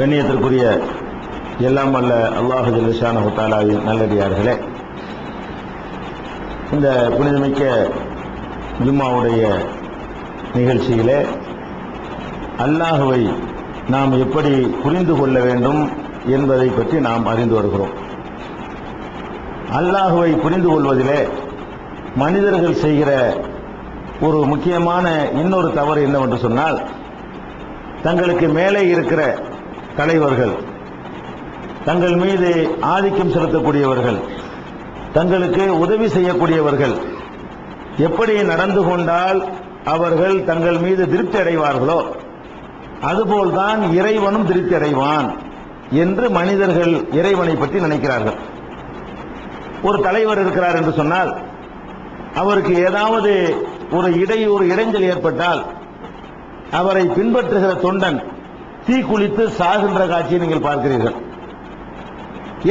கண்ணியத்திற்குரிய எல்லாம் அல்ல அல்லாஹு ஜல்லிஷான நல்லடியார்களே இந்த புனிதமிக்க ஜும்மாவுடைய நிகழ்ச்சியிலே அல்லாஹுவை நாம் எப்படி புரிந்து கொள்ள வேண்டும் என்பதை பற்றி நாம் அறிந்து வருகிறோம். அல்லாஹுவை புரிந்து கொள்வதிலே மனிதர்கள் செய்கிற ஒரு முக்கியமான இன்னொரு தவறு என்னவென்று சொன்னால் தங்களுக்கு மேலே இருக்கிற தலைவர்கள். தங்கள் மீது ஆதிக்கம் செலுத்தக்கூடியவர்கள். தங்களுக்கு உதவி செய்யக்கூடியவர்கள். எப்படி நடந்து கொண்டால் அவர்கள் தங்கள் மீது திருப்தி அடைவார்களோ அதுபோல்தான் இறைவனும் திருப்தி அடைவான் என்று மனிதர்கள் இறைவனை பற்றி நினைக்கிறார்கள். ஒரு தலைவர் இருக்கிறார் என்று சொன்னால் அவருக்கு ஏதாவது ஒரு இடையூறு இடைஞ்சல் ஏற்பட்டால் அவரை பின்பற்றுகிற தொண்டன் தீக்குளித்து சாகின்ற காட்சியை நீங்கள் பார்க்கிறீர்கள்.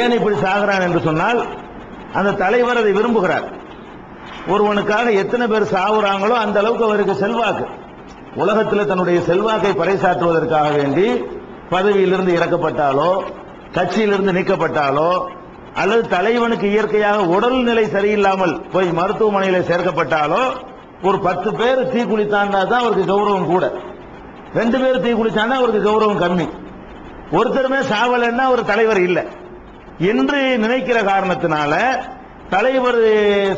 ஏன் இப்படி சாகிறான் என்று சொன்னால் அந்த தலைவர் அதை விரும்புகிறார். ஒருவனுக்காக எத்தனை பேர் சாகுறாங்களோ அந்த அளவுக்கு அவருக்கு செல்வாக்கு. உலகத்தில் தன்னுடைய செல்வாக்கை பறைசாற்றுவதற்காக வேண்டி பதவியிலிருந்து இறக்கப்பட்டாலோ கட்சியிலிருந்து நீக்கப்பட்டாலோ அல்லது தலைவனுக்கு இயற்கையாக உடல்நிலை சரியில்லாமல் போய் மருத்துவமனையில் சேர்க்கப்பட்டாலோ ஒரு பத்து பேர் தீக்குளித்தாண்டா தான் அவருக்கு கௌரவம் கூட. ரெண்டு பேர் தீ குளிச்சானா அவருக்கு கௌரவம் கம்மி. ஒருத்தருமே சாவலன்னா ஒரு தலைவர் இல்லை. என்று நினைக்கிற காரணத்தினால தலைவர்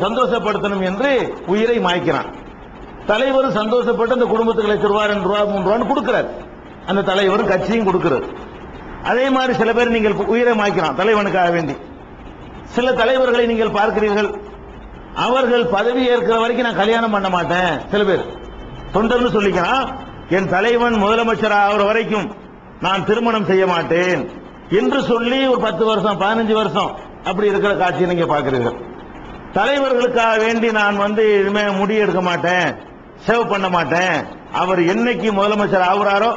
சந்தோஷப்படுத்தணும் என்று உயிரை மாய்க்கிறான். தலைவர் சந்தோஷப்பட்டு அந்த குடும்பத்துக்கு லட்ச ரூபா ரெண்டு ரூபா மூணு ரூபான்னு கொடுக்கிறார். அந்த தலைவரும் கட்சியும் கொடுக்கிறார் அதே மாதிரி சில பேர் நீங்கள் உயிரை மாய்க்கிறான் தலைவனுக்காக வேண்டி. சில தலைவர்களை நீங்கள் பார்க்கிறீர்கள். அவர்கள் பதவி ஏற்கிற வரைக்கும் நான் கல்யாணம் பண்ண மாட்டேன் சில பேர். தொண்டர்னு சொல்லிக்கிறான் என் தலைவன் முதலமைச்சர் ஆகிற வரைக்கும் நான் திருமணம் செய்ய மாட்டேன். என்று சொல்லி ஒரு பத்து வருஷம் பதினஞ்சு வருஷம் அப்படி இருக்கிற காட்சியை நீங்க பாக்குறீர்கள் தலைவர்களுக்காக வேண்டி நான் வந்து இனிமே முடி எடுக்க மாட்டேன் சேவ் பண்ண மாட்டேன். அவர் என்னைக்கு முதலமைச்சர் ஆகுறாரோ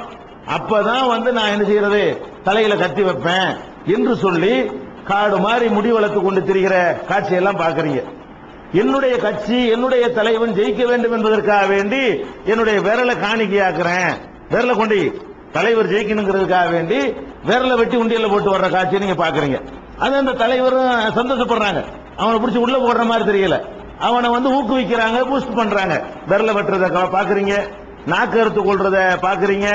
அப்பதான் வந்து நான் என்ன செய்யறது? தலையில கத்தி வைப்பேன். என்று சொல்லி காடு மாதிரி முடி வளர்த்து கொண்டு திரிகிற காட்சியெல்லாம் பாக்குறீங்க என்னுடைய கட்சி என்னுடைய தலைவன் ஜெயிக்க வேண்டும் என்பதற்காக வேண்டி என்னுடைய விரலை காணிக்கையாக்குறேன். விரலை கொண்டு தலைவர் ஜெயிக்கணுங்கிறதுக்காக வேண்டி விரலை வெட்டி உண்டியல்ல போட்டு வர்ற காட்சியை நீங்க பாக்குறீங்க. அது அந்த தலைவரும் சந்தோஷப்படுறாங்க. அவனை பிடிச்சி உள்ள போடுற மாதிரி தெரியல. அவனை வந்து ஊக்குவிக்கிறாங்க பூஸ்ட் பண்றாங்க. விரலை வெட்டுறத பாக்குறீங்க. நாக்கு அறுத்து கொள்றத பாக்குறீங்க.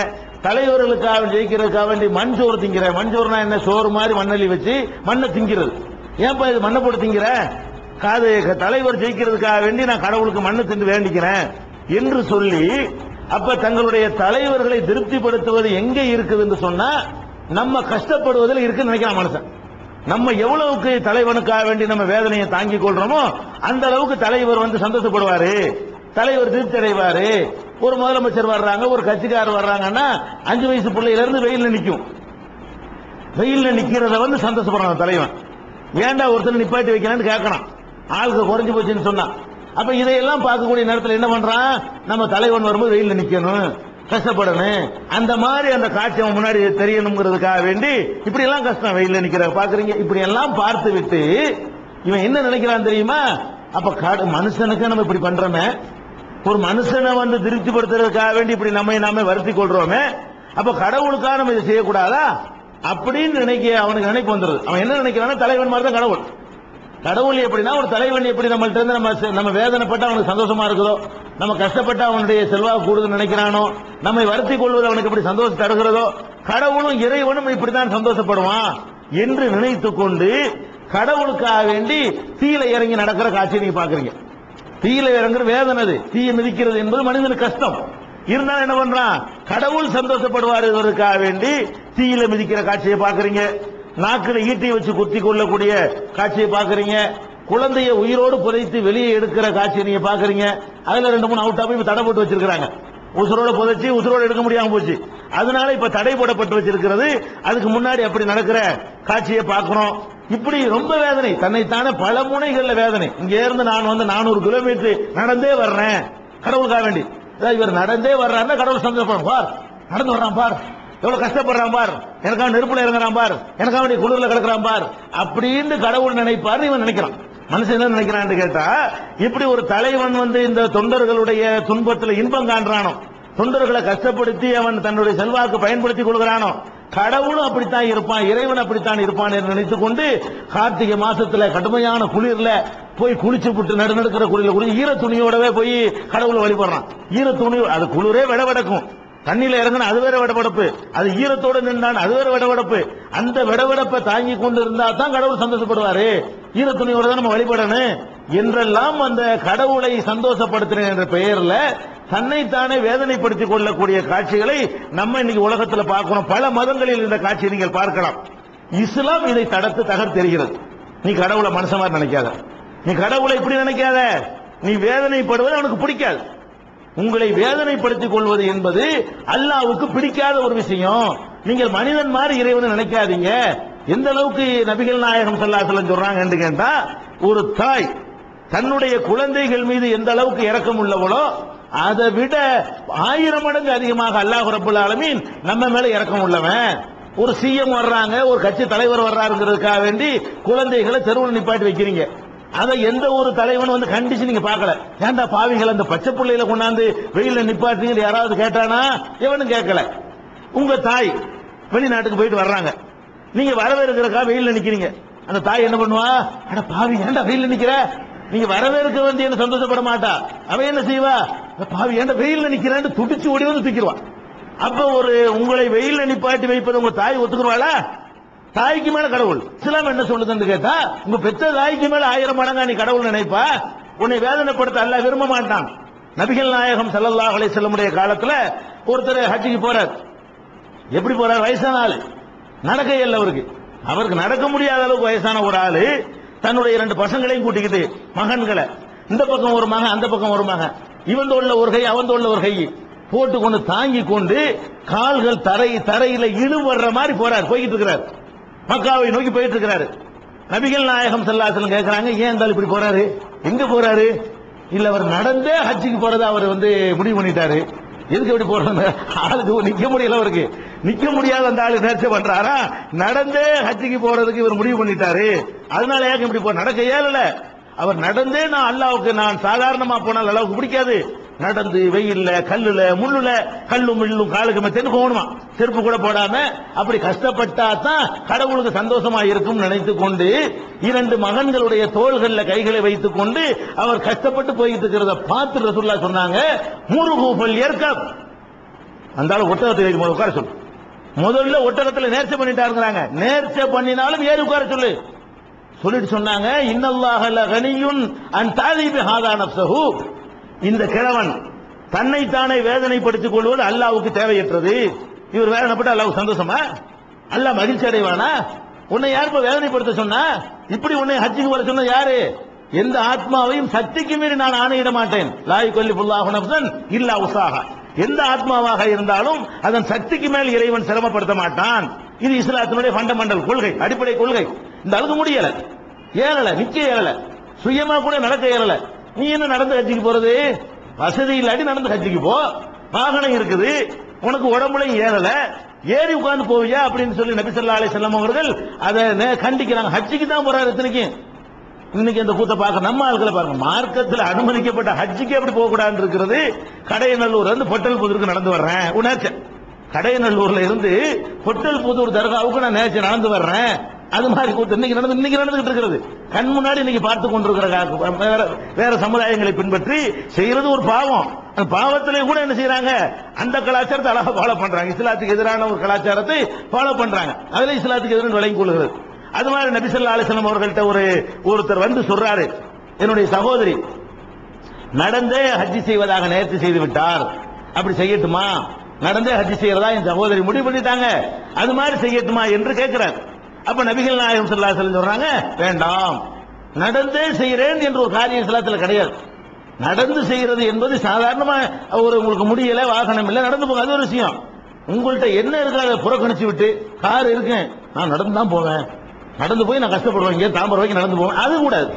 தலைவர்களுக்காக ஜெயிக்கிறதுக்காக வேண்டி மண் சோறு திங்கிற மண் சோறுனா என்ன? சோறு மாதிரி மண்ணலி வச்சு மண்ணை திங்கிறது. ஏன்பா இது மண்ணை போட்டு திங்கிற? காது தலைவர் ஜெயிக்கிறதுக்காக வேண்டி நான் கடவுளுக்கு மண்ணு தின்று வேண்டிக்கிறேன் என்று சொல்லி அப்ப தங்களுடைய தலைவர்களை திருப்திப்படுத்துவது எங்கே இருக்குது என்று சொன்னா நம்ம கஷ்டப்படுவதில் இருக்குன்னு நினைக்கிறான் மனுஷன். நம்ம எவ்வளவுக்கு தலைவனுக்காக வேண்டி நம்ம வேதனையை தாங்கிக் கொள்றோமோ அந்த அளவுக்கு தலைவர் வந்து சந்தோஷப்படுவாரு. தலைவர் திருப்தி அடைவாரு ஒரு முதலமைச்சர் வர்றாங்க ஒரு கட்சிக்காரர் வர்றாங்கன்னா அஞ்சு வயசு பிள்ளையில இருந்து வெயில்ல நிற்கும் வெயில்ல நிக்கிறத வந்து சந்தோஷப்படுறான் தலைவன். ஏன்டா ஒருத்தர் நிப்பாட்டி வைக்கலான்னு கேட்கணும் ஆளுக்கு குறைஞ்சு போச்சுன்னு சொன்னா. அப்ப இதையெல்லாம் பார்க்கக்கூடிய நேரத்தில் என்ன பண்றான்? நம்ம தலைவன் வரும்போது வெயில நிக்கணும் கஷ்டப்படணும். அந்த மாதிரி அந்த காட்சி அவன் முன்னாடி தெரியணுங்கிறதுக்காக வேண்டி இப்படி எல்லாம் கஷ்டம் வெயில நிக்கிற பாக்குறீங்க? இப்படி எல்லாம் பார்த்து விட்டு இவன் என்ன நினைக்கிறான் தெரியுமா? அப்ப மனுஷனுக்கு நம்ம இப்படி பண்றோமே? ஒரு மனுஷனை வந்து திருப்திப்படுத்துறதுக்காக வேண்டி இப்படி நம்ம நாம வருத்தி கொள்றோமே? அப்ப கடவுளுக்காக நம்ம இதை செய்யக்கூடாதா? அப்படின்னு நினைக்க அவனுக்கு நினைப்பு வந்துருது. அவன் என்ன நினைக்கிறான் தலைவன் மாதிரி தான் கடவுள். கடவுள் எப்படின்னா ஒரு தலைவன் எப்படி நம்மள்ட்ட இருந்து நம்ம நம்ம வேதனைப்பட்டு அவனுக்கு சந்தோஷமா இருக்குதோ நம்ம கஷ்டப்பட்டு அவனுடைய செல்வாக்கு கூடுதுன்னு நினைக்கிறானோ நம்மை வருத்தி கொள்வது அவனுக்கு எப்படி சந்தோஷம் தருகிறதோ கடவுளும் இறைவனும் இப்படித்தான் சந்தோஷப்படுவான் என்று நினைத்து கொண்டு கடவுளுக்காக வேண்டி தீயில இறங்கி நடக்கிற காட்சியை நீங்க பாக்குறீங்க தீயில இறங்குற வேதனை அது. தீயை மிதிக்கிறது என்பது மனிதனுக்கு கஷ்டம். இருந்தாலும் என்ன பண்றான்? கடவுள் சந்தோஷப்படுவாருக்காக வேண்டி தீயில மிதிக்கிற காட்சியை பாக்குறீங்க நாக்கில் ஈட்டை வச்சு குத்தி கொள்ளக்கூடிய காட்சியை பாக்குறீங்க குழந்தைய உயிரோடு புதைத்து வெளியே எடுக்கிற காட்சியை நீங்க பாக்குறீங்க அதுல ரெண்டு மூணு அவுட்டா போய் தடை போட்டு வச்சிருக்காங்க உசுரோட புதைச்சி உசுரோட எடுக்க முடியாம போச்சு. அதனால இப்ப தடை போடப்பட்டு வச்சிருக்கிறது. அதுக்கு முன்னாடி அப்படி நடக்கிற காட்சியை பார்க்கிறோம். இப்படி ரொம்ப வேதனை. தன்னைத்தானே பல முனைகள்ல வேதனை. இங்க இருந்து நான் வந்து நானூறு கிலோமீட்டர் நடந்தே வர்றேன். கடவுளுக்காக வேண்டி. அதாவது இவர் நடந்தே வர்றாருன்னா கடவுள் சந்தோஷப்படும் பார் நடந்து வர்றான் பார். எவ்வளவு கஷ்டப்படுறான் பார். எனக்காக நெருப்புல இறங்குறான் பார். எனக்காக வேண்டிய குளிர்ல கிடக்குறான் பார். அப்படின்னு கடவுள் நினைப்பாரு இவன் நினைக்கிறான். மனுஷன் என்ன நினைக்கிறான்னு கேட்டா இப்படி ஒரு தலைவன் வந்து இந்த தொண்டர்களுடைய துன்பத்தில் இன்பம் காண்றானோ தொண்டர்களை கஷ்டப்படுத்தி அவன் தன்னுடைய செல்வாக்கு பயன்படுத்திக் கொள்கிறானோ கடவுளும் அப்படித்தான் இருப்பான் இறைவன் அப்படித்தான் இருப்பான் என்று நினைத்துக் கொண்டு கார்த்திகை மாசத்துல கடுமையான குளிர்ல போய் குளிச்சு விட்டு நடுநடுக்கிற குளிர்ல குளிர் ஈர துணியோடவே போய் கடவுளை வழிபடுறான். ஈர துணி அது குளிரே விடவெடக்கும் தண்ணியில இறங்கின அது வேற விடவெடப்பு. அது ஈரத்தோடு நின்றான் அது வேற விடவெடப்பு. அந்த விடவெடப்பை தாங்கி கொண்டு இருந்தா தான் கடவுள் சந்தோஷப்படுவாரு. ஈரத்துணியோட தான் நம்ம வழிபடணும். என்றெல்லாம் அந்த கடவுளை சந்தோஷப்படுத்துறேன் என்ற பெயர்ல தன்னைத்தானே வேதனைப்படுத்திக் கொள்ளக்கூடிய காட்சிகளை நம்ம இன்னைக்கு உலகத்துல பார்க்கிறோம் பல மதங்களில் இந்த காட்சியை நீங்கள் பார்க்கலாம். இஸ்லாம் இதை தடுத்து தகர்த்தெறிகிறது. நீ கடவுளை மனுஷன் மாதிரி நினைக்காத. நீ கடவுளை இப்படி நினைக்காத. நீ வேதனைப்படுவது அவனுக்கு பிடிக்காது. உங்களை வேதனைப்படுத்திக் கொள்வது என்பது அல்லாவுக்கு பிடிக்காத ஒரு விஷயம். நீங்கள் மனிதன் மாதிரி இறைவனை நினைக்காதீங்க. எந்த அளவுக்கு நபிகள் நாயகம் சல்லாசலம் சொல்றாங்கன்னு கேட்டா ஒரு தாய் தன்னுடைய குழந்தைகள் மீது எந்த அளவுக்கு இறக்கம் உள்ளவளோ அதை விட ஆயிரம் மடங்கு அதிகமாக அல்லாஹ் ரபுல் ஆலமீன் நம்ம மேல இறக்கம் உள்ளவன். ஒரு சிஎம் வர்றாங்க ஒரு கட்சி தலைவர் வர்றாருங்கிறதுக்காக வேண்டி குழந்தைகளை தெருவில் நிப்பாட்டி வைக்கிறீங்க. அதை எந்த ஒரு தலைவனும் வந்து கண்டிச்சு நீங்க பார்க்கல. ஏன்டா பாவிகள் அந்த பச்சை பிள்ளையில கொண்டாந்து வெயில நிப்பாட்டுங்க யாராவது கேட்டானா? எவனும் கேட்கல. உங்க தாய் வெளிநாட்டுக்கு போயிட்டு வர்றாங்க. நீங்க வரவேற்கிறக்கா வெயில்ல நிக்கிறீங்க. அந்த தாய் என்ன பண்ணுவா? அட பாவி ஏன்டா வெயில்ல நிக்கிற? நீங்க வரவேற்க வந்து என்ன சந்தோஷப்பட மாட்டா. அவ என்ன செய்வா? பாவி ஏன்டா வெயில்ல நிக்கிறான்னு துடிச்சு ஓடி வந்து தூக்கிடுவான் அப்ப ஒரு உங்களை வெயில்ல நிப்பாட்டி வைப்பது உங்க தாய் ஒத்துக்குருவாளா தாய்க்கு மேல கடவுள். இஸ்லாம் என்ன சொல்லுதுன்னு கேட்டா உங்க பெத்த தாய்க்கு மேல ஆயிரம் மடங்கா நீ கடவுள் நினைப்பா உன்னை வேதனைப்படுத்த அல்ல விரும்ப மாட்டான். நபிகள் நாயகம் ஸல்லல்லாஹு அலை செல்லமுடைய காலத்துல ஒருத்தர் ஹஜ்ஜிக்கு போறார். எப்படி போறார்? வயசான ஆளு. நடக்க இல்லை அவருக்கு. அவருக்கு நடக்க முடியாத அளவுக்கு வயசான ஒரு ஆளு. தன்னுடைய இரண்டு பசங்களையும் கூட்டிக்கிட்டு மகன்களை. இந்த பக்கம் ஒரு மகன் அந்த பக்கம் ஒரு மகன். இவன் தோல்ல ஒரு கை அவன் தோல்ல ஒரு கை. போட்டு கொண்டு தாங்கி கொண்டு கால்கள் தரை தரையில இழு வர்ற மாதிரி போறார் போய்கிட்டு இருக்கிறார். மக்காவை நோக்கி போயிட்டு இருக்கிறாரு நபிகள் நாயகம் செல்லாசலம் கேட்கிறாங்க ஏன் இருந்தாலும் இப்படி போறாரு? எங்க போறாரு? இல்ல அவர் நடந்தே ஹஜ்ஜுக்கு போறத அவர் வந்து முடிவு பண்ணிட்டாரு. எதுக்கு எப்படி போறாங்க? ஆளுக்கு நிக்க முடியல அவருக்கு. நிக்க முடியாத அந்த ஆளு நேர்ச்சி பண்றாரா? நடந்தே ஹஜ்ஜுக்கு போறதுக்கு இவர் முடிவு பண்ணிட்டாரு. அதனால ஏன் இப்படி போ நடக்க இயலல அவர் நடந்தே நான் அல்லாவுக்கு நான் சாதாரணமா போனால் அளவுக்கு பிடிக்காது. நடந்து வெயில்ல கல்லுல முள்ளுல கல்லும் முள்ளும் காலுக்கு மெத்தன்னு போகணுமா செருப்பு கூட போடாம அப்படி கஷ்டப்பட்டா தான் கடவுளுக்கு சந்தோஷமா இருக்கும் நினைத்து கொண்டு இரண்டு மகன்களுடைய தோள்கள்ல கைகளை வைத்துக் கொண்டு அவர் கஷ்டப்பட்டு போயிட்டு இருக்கிறத பார்த்து ரசுல்லா சொன்னாங்க முருகூபல் ஏற்க அந்த ஆளு ஒட்டகத்தை உட்கார சொல்லு. முதல்ல ஒட்டகத்துல நேர்ச்சை பண்ணிட்டாருங்கிறாங்க. நேர்ச்சை பண்ணினாலும் ஏறி உட்கார சொல்லு. சொல்லிட்டு சொன்னாங்க இன்னல்லாஹ கனியுன் அன் தாலிபி ஹாதான நஃப்ஸஹு. இந்த கிழவன் தன்னைத்தானே வேதனைப்படுத்திக் கொள்வது அல்லாவுக்கு தேவையற்றது. இவர் வேதனைப்பட்டு அல்லாஹ்வுக்கு சந்தோஷமா? அல்லாஹ் மகிழ்ச்சி அடைவானா? உன்னை யார் இப்ப வேதனைப்படுத்த சொன்னா? இப்படி உன்னை ஹஜ்ஜிக்கு வர சொன்ன யாரு? எந்த ஆத்மாவையும் சக்திக்கு மீறி நான் ஆணையிட மாட்டேன். லாய் கொல்லி புல்லாஹு இல்லா உசாகா எந்த ஆத்மாவாக இருந்தாலும் அதன் சக்திக்கு மேல் இறைவன் சிரமப்படுத்த மாட்டான். இது இஸ்லாத்தினுடைய ஃபண்டமெண்டல் கொள்கை அடிப்படை கொள்கை. இந்த அளவுக்கு முடியல. ஏறல நிக்க ஏறல. சுயமா கூட நடக்க ஏறல. நீ என்ன நடந்து ஹஜ்ஜிக்கு போறது? வசதி இல்லாட்டி நடந்து ஹஜ்ஜிக்கு போ. வாகனம் இருக்குது. உனக்கு உடம்புலையும் ஏறல. ஏறி உட்கார்ந்து போவியா அப்படின்னு சொல்லி நபிசல்லா அலி செல்லம் அவர்கள் அதை கண்டிக்கிறாங்க. ஹஜ்ஜிக்கு தான் போறாரு இத்தனைக்கு இன்னைக்கு இந்த கூத்த பார்க்க நம்ம ஆட்களை பாருங்க. மார்க்கத்தில் அனுமதிக்கப்பட்ட ஹஜ்ஜிக்கு எப்படி போக இருக்கிறது. கடையநல்லூர் வந்து பொட்டல் புதூருக்கு நடந்து வர்றேன். உணர்ச்ச கடையநல்லூர்ல இருந்து பொட்டல் புதூர் தர்காவுக்கு நான் நேற்று நடந்து வர்றேன். அது மாதிரி கூத்து. இன்னைக்கு நடந்து இன்னைக்கு நடந்துகிட்டு இருக்கிறது. கண் முன்னாடி இன்னைக்கு பார்த்து கொண்டிருக்கிற வேற வேற சமுதாயங்களை பின்பற்றி செய்யறது ஒரு பாவம். அந்த பாவத்திலே கூட என்ன செய்யறாங்க அந்த கலாச்சாரத்தை அழகா ஃபாலோ பண்றாங்க. இஸ்லாத்துக்கு எதிரான ஒரு கலாச்சாரத்தை ஃபாலோ பண்றாங்க. அதுல இஸ்லாத்துக்கு எதிரான விளங்கி கொள்கிறது. அது மாதிரி நபிசல்லா அலிஸ்லாம் அவர்கள்ட்ட ஒரு ஒருத்தர் வந்து சொல்றாரு. என்னுடைய சகோதரி நடந்தே ஹஜ்ஜி செய்வதாக நேர்த்தி செய்து விட்டார். அப்படி செய்யட்டுமா? நடந்தே ஹஜ்ஜி செய்யறதா என் சகோதரி முடிவு பண்ணிட்டாங்க. அது மாதிரி செய்யட்டுமா என்று கேட்கிறார். அப்ப நபிகள் நாயகம் சொல்லா அலைஹி சொல்றாங்க வேண்டாம். நடந்தே செய்கிறேன் என்று ஒரு காரியம் இஸ்லாத்துல கிடையாது. நடந்து செய்கிறது என்பது சாதாரணமா ஒரு உங்களுக்கு முடியல வாகனம் இல்லை நடந்து போங்க அது ஒரு விஷயம். உங்கள்கிட்ட என்ன இருக்கோ அதை புறக்கணிச்சு விட்டு கார் இருக்கேன் நான் நடந்து தான் போவேன். நடந்து போய் நான் கஷ்டப்படுவேன் இங்கே தாம்பரம் வரைக்கும் நடந்து போவேன். அது கூடாது.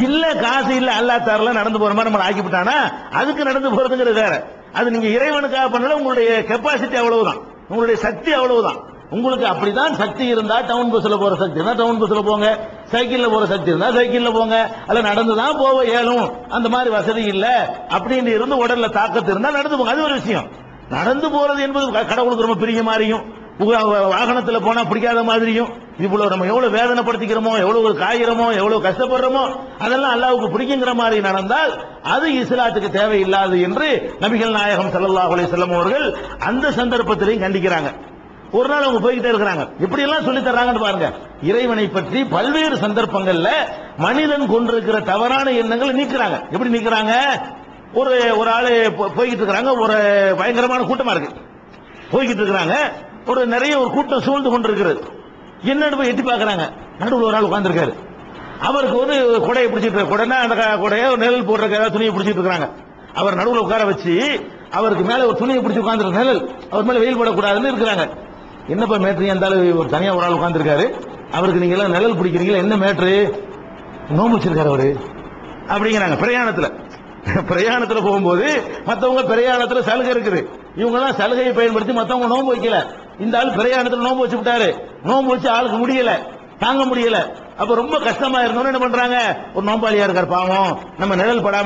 இல்ல காசு இல்ல அல்லா தரல நடந்து போற மாதிரி நம்ம ஆக்கிவிட்டானா அதுக்கு நடந்து போறதுங்கிறது வேற. அது நீங்க இறைவனுக்காக பண்ணல உங்களுடைய கெப்பாசிட்டி அவ்வளவுதான். உங்களுடைய சக்தி அவ்வளவுதான். உங்களுக்கு அப்படிதான் சக்தி இருந்தா டவுன் பஸ்ல போற சக்தி இருந்தா டவுன் பஸ்ல போங்க. சைக்கிள்ல போற சக்தி இருந்தா சைக்கிள்ல போங்க. அல்ல நடந்து தான் போக இயலும். அந்த மாதிரி வசதி இல்ல. அப்படின்னு இருந்து உடல்ல தாக்கத்து இருந்தா நடந்து போங்க. அது ஒரு விஷயம். நடந்து போறது என்பது கடவுளுக்கு ரொம்ப பிரிய மாதிரியும் வாகனத்துல போனா பிடிக்காத மாதிரியும். இவ்வளவு நம்ம எவ்வளவு வேதனைப்படுத்திக்கிறோமோ எவ்வளவு காய்கிறமோ எவ்வளவு கஷ்டப்படுறோமோ அதெல்லாம் அல்லாவுக்கு பிடிக்குங்கிற மாதிரி நடந்தால் அது இஸ்லாத்துக்கு தேவையில்லாது என்று நபிகள் நாயகம் சல்லாஹ் அலைஹி வஸல்லம் அவர்கள் அந்த சந்தர்ப்பத்திலையும் கண்டிக்கிறாங்க. ஒரு நாள் அவங்க போய்கிட்டே இருக்கிறாங்க. இப்படி எல்லாம் சொல்லி தர்றாங்கன்னு பாருங்க. இறைவனை பற்றி பல்வேறு சந்தர்ப்பங்கள்ல மனிதன் கொண்டிருக்கிற தவறான எண்ணங்களை நீக்கிறாங்க. எப்படி நீக்கிறாங்க? ஒரு ஒரு ஆளு போய்கிட்டு இருக்கிறாங்க. ஒரு பயங்கரமான கூட்டமா இருக்கு. போய்கிட்டு இருக்கிறாங்க. ஒரு நிறைய ஒரு கூட்டம் சூழ்ந்து கொண்டிருக்கிறது. என்னன்னு போய் எட்டி பாக்குறாங்க நடுவில் ஒரு ஆள் உட்காந்துருக்காரு அவருக்கு வந்து கொடையை பிடிச்சிட்டு கொடைனா அந்த க- கொடையை ஒரு நிழல் போடுறதுக்கு ஏதாவது துணியை பிடிச்சிட்டு இருக்கிறாங்க. அவர் நடுவில் உட்கார வச்சு அவருக்கு மேல ஒரு துணியை பிடிச்சி உட்கார்ந்துருக்கு நிழல். அவர் மேல வெயில் படக்கூடாதுன்னு இருக்கிறாங்க. என்னப்பா மேட்ரு? இருந்தாலும் ஒரு தனியா ஒரு ஆள் உட்காந்துருக்காரு அவருக்கு நீங்க எல்லாம் நிழல் பிடிக்கிறீங்களா? என்ன மேட்ரு? நோம்பு வச்சிருக்காரு அவரு. அப்படிங்கிறாங்க. பிரயாணத்துல. பிரயாணத்துல போகும்போது மத்தவங்க பிரயாணத்துல சலுகை இருக்குது. இவங்க எல்லாம் சலுகையை பயன்படுத்தி மத்தவங்க நோம்பு வைக்கல. இந்த ஆள் பிரயாணத்துல நோன்பு வச்சு விட்டாரு. நோன்பு வச்சு ஆளுக்கு முடியல. தாங்க முடியல. அப்ப ரொம்ப கஷ்டமா இருந்தோம்னு என்ன பண்றாங்க? ஒரு நோம்பாளியா இருக்கார் பாவம். நம்ம நிழல் படாம